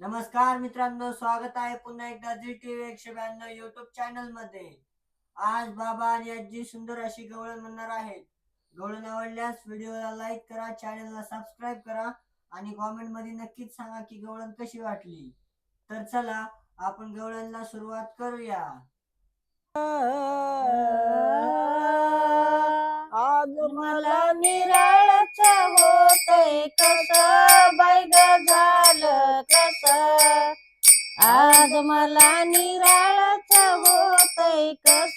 नमस्कार मित्रांनो स्वागत आहे पुन्हा एकदा जी टीव्ही एकशे ब्याण्णव युट्यूब चॅनलमध्ये. आज बाबा आणि आजी सुंदर अशी गवळण म्हणणार आहेत. गवळण आवडल्यास व्हिडिओला लाईक करा चॅनलला सबस्क्राईब करा आणि कॉमेंटमध्ये नक्कीच सांगा की गवळण कशी वाटली. तर चला आपण गवळणला सुरुवात करूया. आज मला निराळच होतय कस? आज मला निराळच होतय कस?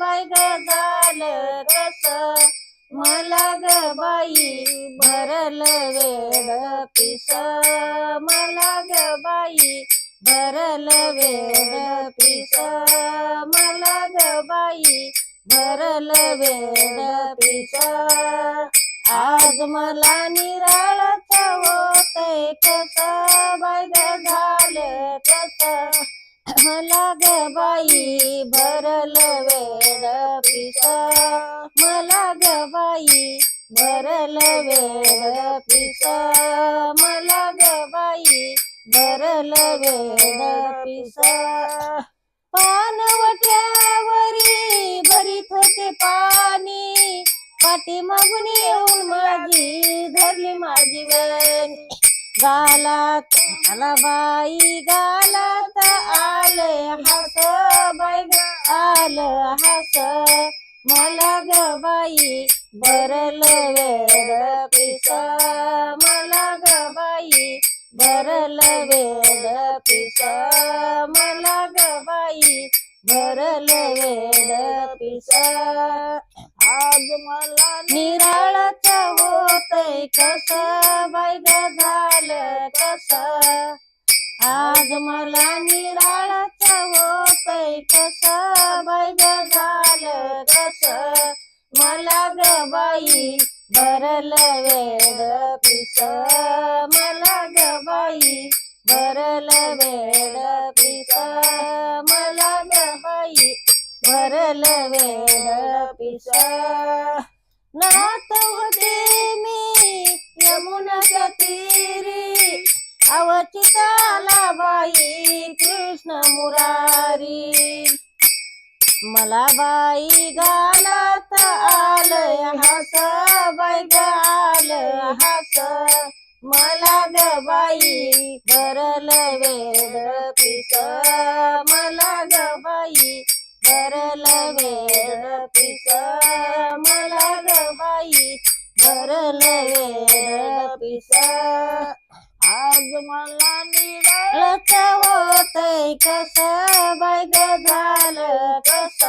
ग झालं कस मला ग बाई भरल वेळ पिस. मला ग बाई भरल वेळ पिस. मला ग बाई भरल वेळ पिस. आज मला निराळच होतय कस वैद झालं कस मला ग बाई भरल वेड पिस. मला ग बाई भरल वेड पिस. मला ग बाई भरल वेड पिस. पानवट्यावरी भरीत होते पाणी. पाठीमागून मागून गालात आला बाई गालात आले हस बाई ग आलं हस. मला ग बाई भरल वेड पिस. मला ग बाई भरल वेड पिस. मला ग बाई भरल वेळ पिस. आज मला निराळच होतय कस बाई झालं कस? आज मला निराळच होतय कस बाई झालं कस? मला ग बाई भरल वेड पिस. मला ग बाई भरल वेड पिस. मला ग बाई भरल वेड पिस. मुरारी. मला बाई गालात आलय हस बाई गाल हस. मला ग बाई भरल वेद पिस. मला ग बाई भरल वेद पिस. मला ग बाई भरल वेद पिस. आज मला निराळच होतय कस बाय झालं कस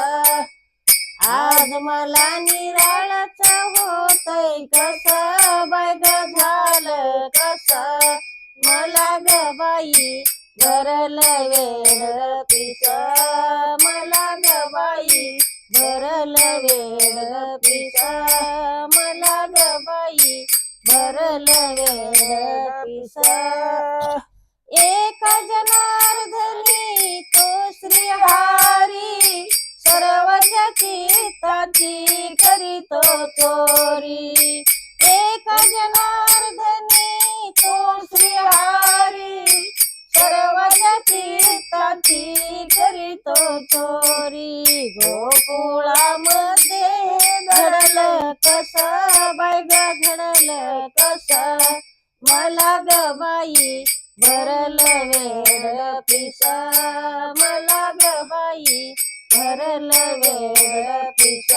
आज मला निराळच होतय कस बाय ग झालं कस मला ग बाई भरल वेळ पिस मला ग बाई भरल वेळ पिस. भरल एका पिस. एक जनार्दनी तो श्रीहारी. सर्वच्या चिताची करीतो चोरी. एक जनार्दनी तो श्रीहारी. सर्वच्या चिताची करीतो चोरी. गोकुळामध्ये घडल कसा? बैगा कस? मला ग बाई भरल वेळ पिस. मला ग बाई भरल वेळ पिस.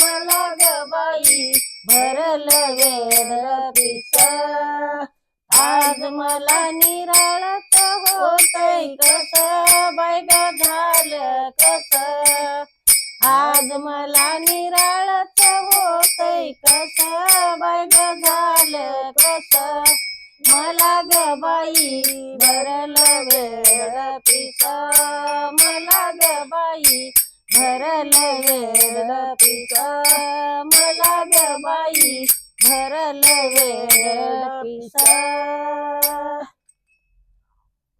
मला ग बाई भरल वेळ पिस. आज मला निराळच होतय कस? बाय झालं कस? आज मला निरा होतय कस बाय झालं कस? मला ग बाई भरल वेळ पिस. मला ग बाई भरल वेळ पिस. मला ग बाई भरल वेळ पिस.